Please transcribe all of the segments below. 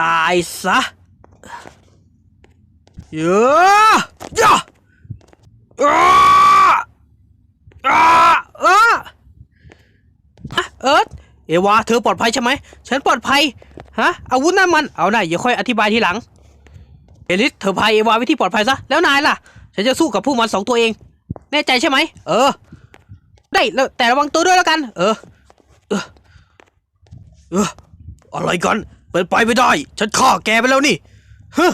ตายซะเยอะยะอ้าอ้าอ้าอะเอิร์ธเอวาเธอปลอดภัยใช่ไหม ฉันปลอดภัย ฮะ อาวุธนั่นมัน เอาหน่าอย่าค่อยอธิบายทีหลัง เอลิส เธอพาเอวาไว้ที่ปลอดภัยซะ แล้วนายล่ะ ฉันจะสู้กับพวกมันสองตัวเอง แน่ใจใช่ไหม เออ ได้แล้วแต่ระวังตัวด้วยแล้วกัน เออ เออเอออะไรกัน เป็นไปไม่ได้ ฉันฆ่าแกไปแล้วนี่ฮะ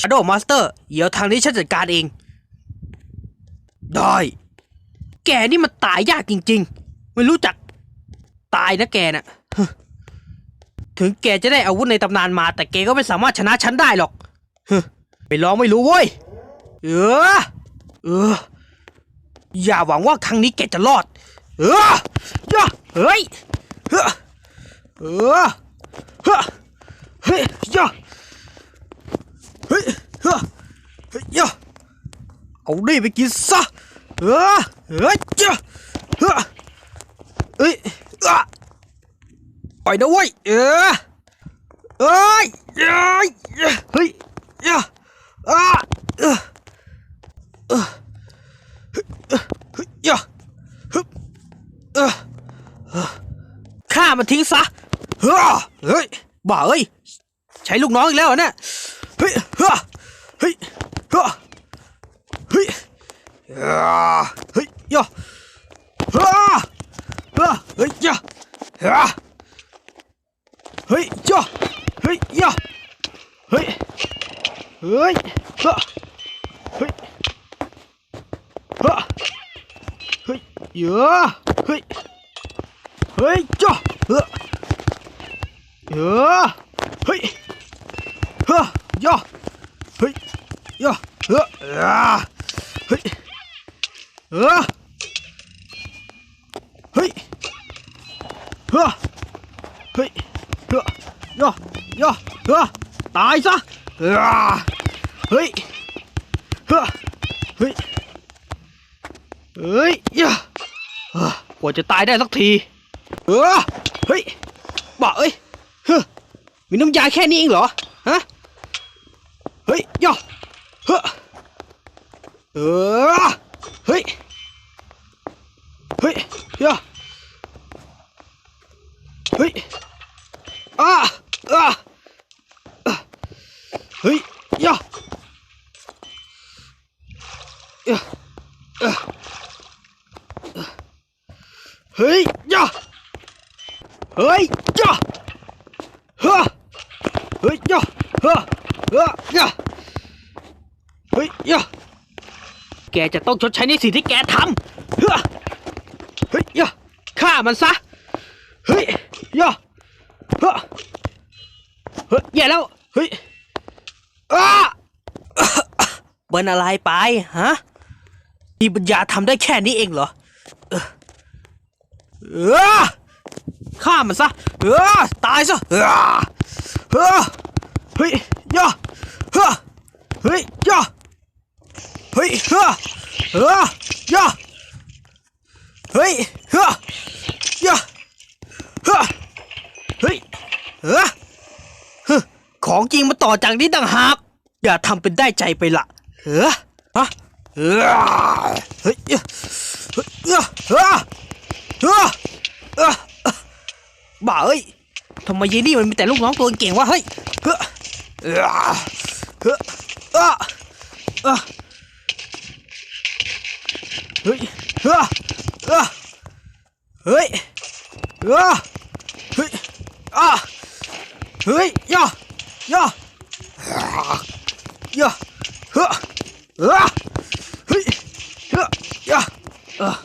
ชาโดว์มาสเตอร์เดี๋ยวทางนี้ฉันจัดการเอง ได้ แกนี่มันตายยากจริง ๆ ไม่รู้จัก ตายนะแกน่ะฮะถึงแกจะได้อาวุธในตำนานมา แต่แกก็ไม่สามารถชนะฉันได้หรอกฮไปลองไม่รู้เว้ย เออ เออ อย่าหวังว่าครั้งนี้แกจะรอด เออย่าเฮ้ย เฮ้อเออเฮ้อ เฮ้ยย่าเฮ้ยเฮ้อเฮ้ยย่าเอาดิไปกินซะเออเฮ้ยย่าเฮ้อเฮ้ยอะปล่อยนะเว้ยเออเอ้ยเอ้ยเฮ้ยย่าอะเออเออเฮ้ยย่าฮึเออเออฆ่ามันทิ้งซะเฮ้อเฮ้ยบ้าเอ้ย ใช้ลูกน้องอีกแล้วเหรอเนี่ยเฮ้ยเฮ้อเฮ้ยเฮ้อเฮ้ยเฮ้ยย่าฮ่าฮ่าเฮ้ยย่าฮ่าเฮ้ยย่าเฮ้ยย่าเฮ้ยเฮ้ยฮ่าเฮ้ยฮ่าเฮ้ยเยอะเฮ้ยเฮ้ยจ้าเฮ้ยเยอะเฮ้ยเฮ้ ยย่าเฮ้ยย่าเฮ้ยอ่าเฮ้ยเออเฮ้ยเฮ้ยเฮ้ยเฮ้ยย่าย่าเฮ้ยตายซะเฮ้ยเฮ้ยเฮ้ยเฮ้ยย่อกว่าจะตายได้สักทีเออเฮ้ยบ้าเอ้ยเฮ้ยมีน้ำยาแค่นี้เองเหรอฮะ เฮ้ยย่าเฮ้ยเออเฮ้ยเฮ้ยย่าเฮ้ยอ่าอ่าอะเฮ้ยย่าย่าเฮ้ยย่าเฮ้ยย่าเฮ้ยเฮ้ยย่าเฮ้ย เฮ้ยย่าเฮ้ยย่าแกจะต้องชดใช้ในสิ่งที่แกทำเฮ้ยเฮ้ยยฆ่ามันซะ เฮ้ยยเฮ้ยเฮ้ยแย่แล้ว เฮ้ยอ้าเป็นอะไรไป ฮะมีปัญญาทำได้แค่นี้เองเหรอ เออเออฆ่ามันซะ เออตายซะ เออเออเฮ้ย ย่าเฮ้ยเฮ้ยย่าเฮ้ยเฮ้ยเออย่าเฮ้ยเฮ้ยย่าเฮ้ยเฮ้ยเฮ้ยของจริงมาต่อจากนี้ต่างหากอย่าทำเป็นได้ใจไปละเฮ้ยฮ้ยเฮ้ยเฮ้ยเฮ้ยเฮ้ยเฮ้ยบ้าเอ้ยทำไมยีนี่มันมีแต่ลูกน้องตัวเก่งวะเฮ้ย 啊！呵！啊！啊！嘿！呵！啊！嘿！啊！嘿！呀！呀！啊！呀！呵！啊！嘿！呵！呀！啊！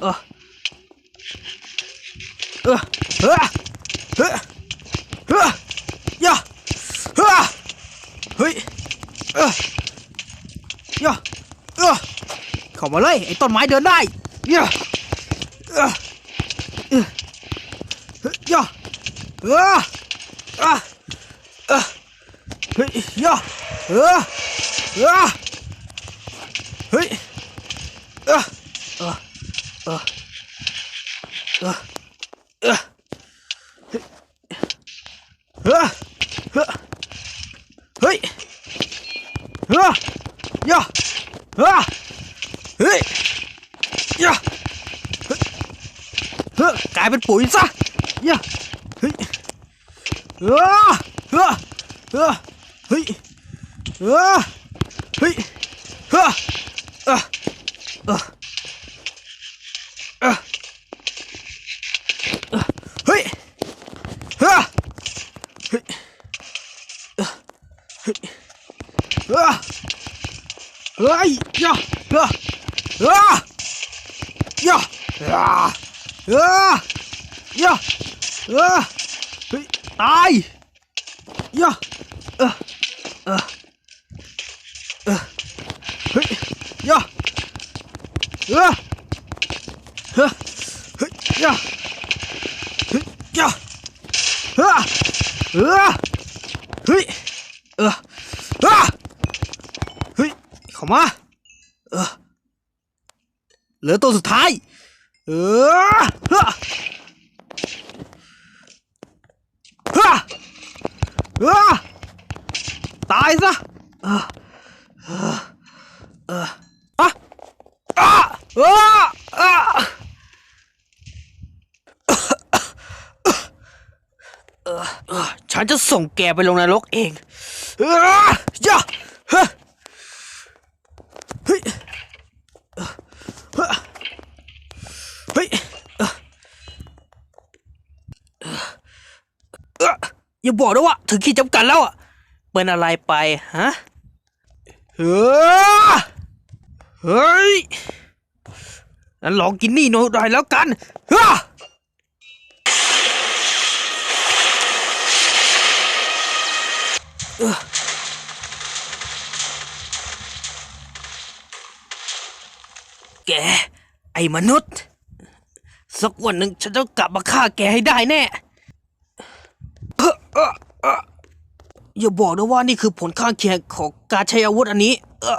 啊！啊！啊！啊！ เออยะเออเข้ามาเลยไอ้ต้นไม้เดินได้ยะเออเออเฮ้ยยะเออเออเออเฮ้ยยะเออเออเฮ้ย à ê ya cái bên bụi ra ya à à à hí à hí à à à à hí à hí à hí à 哎呀呀呀呀呀呀呀，哎呀呀呀，哎呀呀呀呀。 มา เออ เหลือตัวสุดท้าย เออเฮ้อเฮ้อเฮ้อตายซะ เออ เออ เอออะอะออเออเออเออฉันจะส่งแกไปลงนรกเองเออย่าเฮ้ย เฮ้ยเอ่อเฮ้ยเฮ้ยเอ่อเอ่อเอย่าบอกนะว่าถึงขีดจำกัดแล้วอะเป็นอะไรไปฮะเฮ้ยเฮ้ยงั้นลองกินนี่หน่อยแล้วกันเฮ้อแก ไอ้มนุษย์ สักวันหนึ่งฉันจะกลับมาฆ่าแกให้ได้แน่เอ่อเอ่อเอ่อ อย่าบอกนะว่านี่คือผลข้างเคียงของการใช้อาวุธอันนี้ เออ